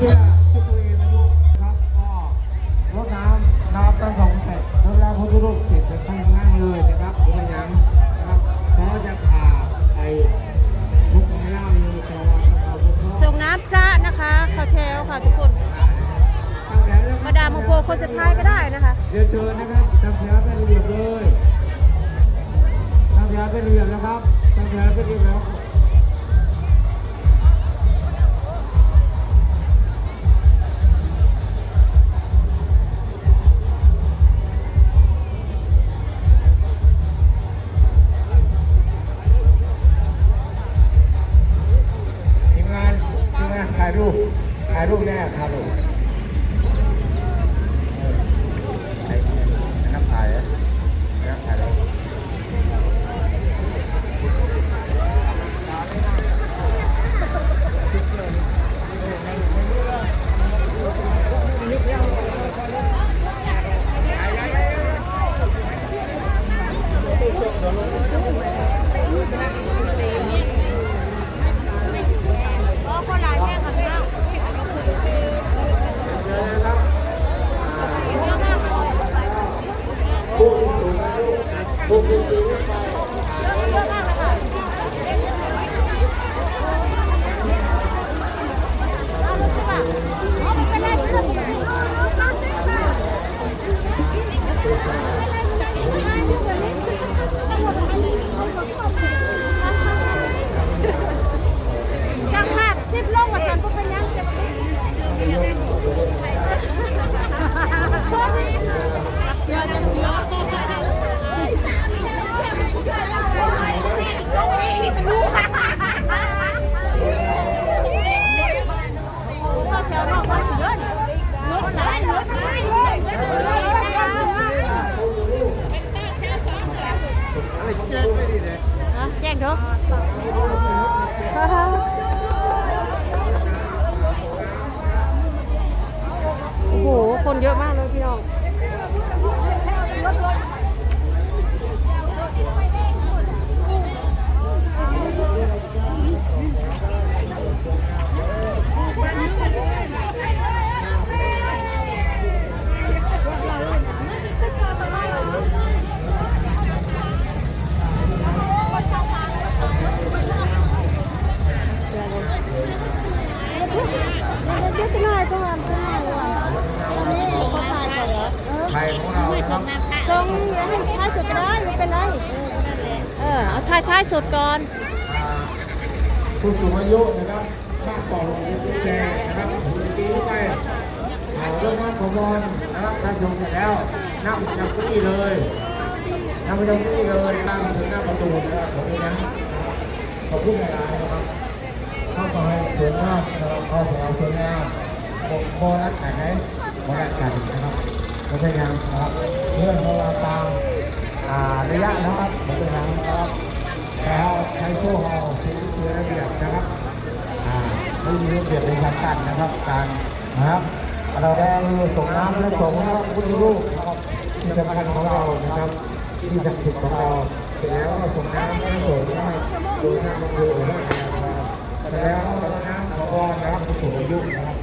เพื่อผู้ตัวเองอายุครับก็รดน้ำน้ำตั้งสองเสร็จแล้วแล้วพระพุทธรูปเสร็จจะตั้งนั่งเลยนะครับคุณยังนะครับเพราะจะผ่าไอ้ทุกข์ไม่ได้เลยแต่ว่าเราจะต้องส่งน้ำพระนะคะเข้าแถวค่ะทุกคนตั้งแถวแล้วมาดามโมโพคนสุดท้ายก็ได้นะคะ เดี๋ยวเจอนะครับตั้งแถวเป็นระเบียบเลยตั้งแถวเป็นระเบียบนะครับตั้งแถวเป็นระเบียบแล้ว เนาะโอ้โห คนเยอะมากเลย ดก่อนผู้สูงอายุนะครับข้างกล่องกุญแจนะครับตีเข้าไปเรื่องน้ำขบวนนะครับถ้านชมเสร็จแล้วนั่งประจำเก้าอี้เลยนั่งประจำเก้าอี้เลยนั่งถึงหน้าประตูนะครับตรงนี้นะขอบคุณหลายๆนะครับข้าไปสวยงามนะครับเข้าแถวสวยงามโบนัสไหนไหนโบนัสกันนะครับไม่ใช่งานนะครับเรื่องของเราตามระยะนะครับไม่ใช่งานนะครับ แล้วใช้โซ่ฮอลคือคือระเบียบนะครับอ่าไม่มีระเบียบในทางการนะครับการนะครับเราได้ส่งน้ำและส่งนะครับพุทธรูปนะครับที่สำคัญของเรานะครับที่ศักดิ์สิทธิ์ของเราเสร็จแล้วก็ส่งน้ำและส่งให้โดยทางโรงเรียนนะครับแล้วก็น้ำขอพรนะครับผู้สูงอายุนะครับ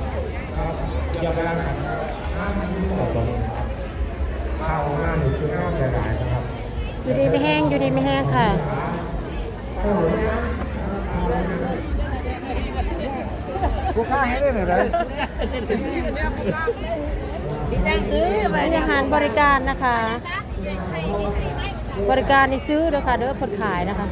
ครับอย่าไปละครับน้ำมันต่อตรงข้าวหน้าหรือซื้อน้ำหลายๆนะครับอยู่ดีไม่แห้งอยู่ดีไม่แห้งค่ะ ผู้ค้าให้ได้เลยดีจังเป็นอาหารบริการนะคะ บริการนี่ซื้อเด้อค่ะเด้อผลขายนะคะ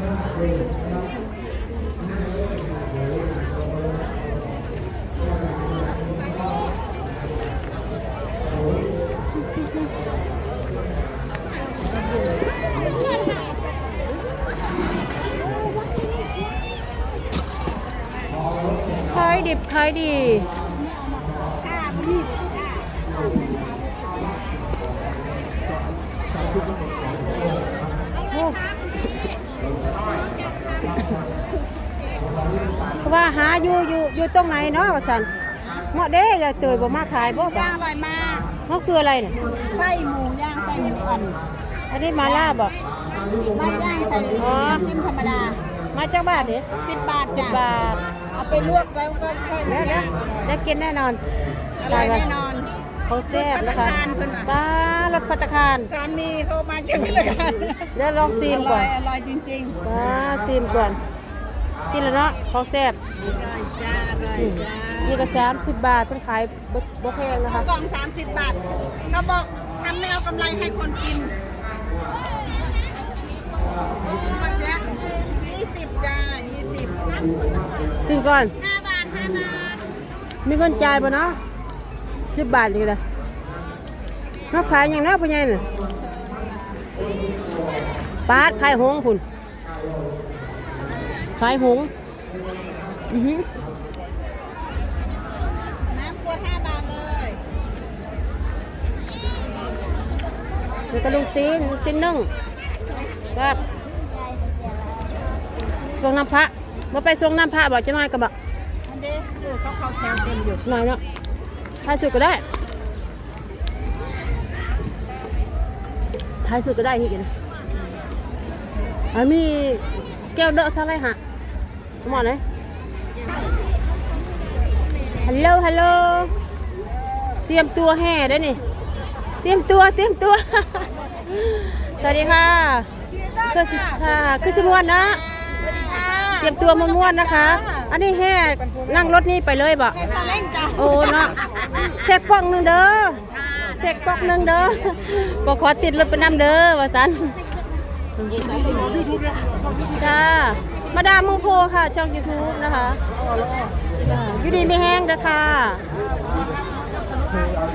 ายดิบขายดีโอ้เขาว่าหาอยู่อยู่อยู่ตรงไหนเนาะว่าสันเหมาะเด้จะเตยบ่มาขายบ่ย่างอร่อยมากเขาคืออะไรเนี่ยไส้หมูย่างไส้หมูอ่อนอันนี้มาล่าบอกไม่ย่างใส่อ๋อน้ำจิ้มธรรมดา มาจากบ้านเด้สิบบาทสิบจ้ะบาท เอาไปลวกแล้วก็ค่อยเดี๋ยวเดี๋ยวได้กินแน่นอนอร่อยแน่นอนเขาแซ่บนะคะรสภัตตาคารเพิ่นว่าป้ารถพัตตาคารสามีเขามาจากพิธภัณฑ์เดี๋ยวลองซีมก่อนอร่อยจริงป้าซีมก่อนกินแล้วเนาะของแซ่บๆอร่อยจ้าอร่อยจ้านี่ก็30บาทเพิ่นขายบ่บ่แพงนะคะกล่อง30บาทเขาบอกทำไม่เอากำไรให้คนกินมาเสีย20จ้า 20น้ำกินก่อน5บาท5บาทมีเงินจ่ายป่ะเนาะสิบบาทนี่ก็ได้นอกขายอย่างนั้นพ่อใหญ่น่ะปาดขายหงส์พุ่นขายหงอือหือน้ำขวด5บาทเลยนี่ก็ลูกซีนลูกซีนนึ่งครับส่งน้ำพระ มาไปส่งน้ำพระบอกจะน้อยก็บอกอันเด้อยู่เขาเขาแถวเต็มอยู่หน่อยเนาะถ่ายสุดก็ได้ถ่ายสุดก็ได้ที่กินอันมีแก้วเดอะซะไรฮะหมอเลยฮัลโหลฮัลโหลเตรียมตัวแห่ได้นี่ เตรียมตัวเตรียมตัว สวัสดีค่ะคือสิค่ะคือสมวนนะเต รียมตัวมาม่วนนะคะ อันนี้แห่นั่งรถนี่ไปเลยบ่ซาเล้งจ้าโอ้เนาะเช็คป้องหนึ่งเด้อเช็คป้องหนึ่งเด้อบอกขอติดรถไปนำเด้อว่าสันจ้ามาดามมงโพค่ะ ช่องยูทูบนะคะจ้าอยู่ดีไม่แห้งเด้อค่ะ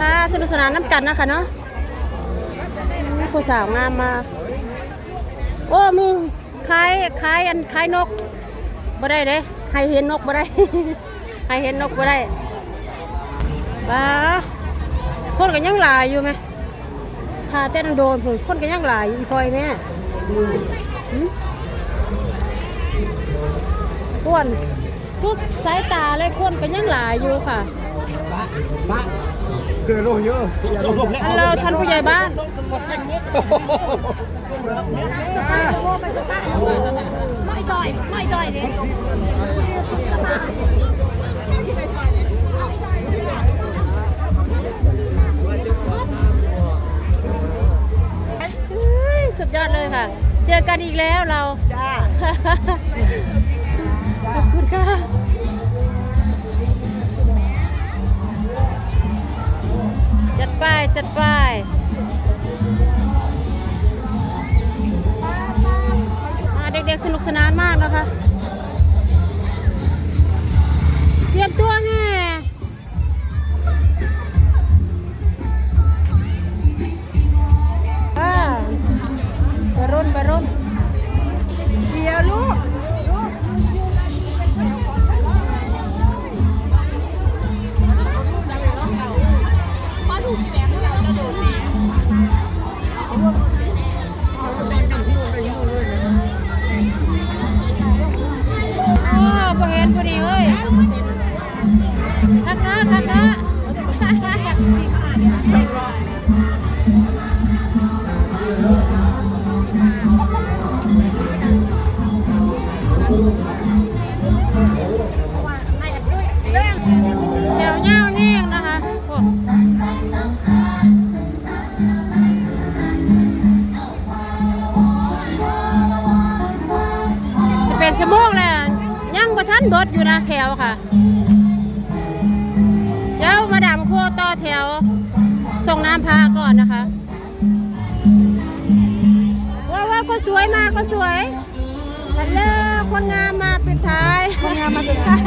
ค่ะสนุกสนานน้ำกันนะคะเนาะมีผู้สาวงามมาโอ้มีขายขายอันขายนก บ่ได้เด้ให้เห็นนกบ่ได้ ให้เห็นนกบ่ได้ป้าคนก็ยังหลายอยู่ไหมถ้าเต้นโดนพุ่นคนก็ยังหลายอีพลอยแม่ก้วนสุดสายตาเลยคนก็ยังหลายอยู่ค่ะ เกิดโลเยอะฮัลโหลท่านผู้ใหญ่บ้าน ไม่จ่อยไม่จ่อยเลยเฮ้ยสุดยอดเลยค่ะ เจอกันอีกแล้วเรา จ้า ขอบคุณค่ะ ไปจัดไปอาเด็กๆสนุกสนานมากนะคะเตรียมตัวแห่อ่าไปรุ่นไปรุ่นเดี๋ยวลูก น้ำพระก่อนนะคะ ว้าวว้าวก็สวยมากก็สวยฮัลโหลคนงามมาเป็นท้ายคนงามมาเป็นท้าย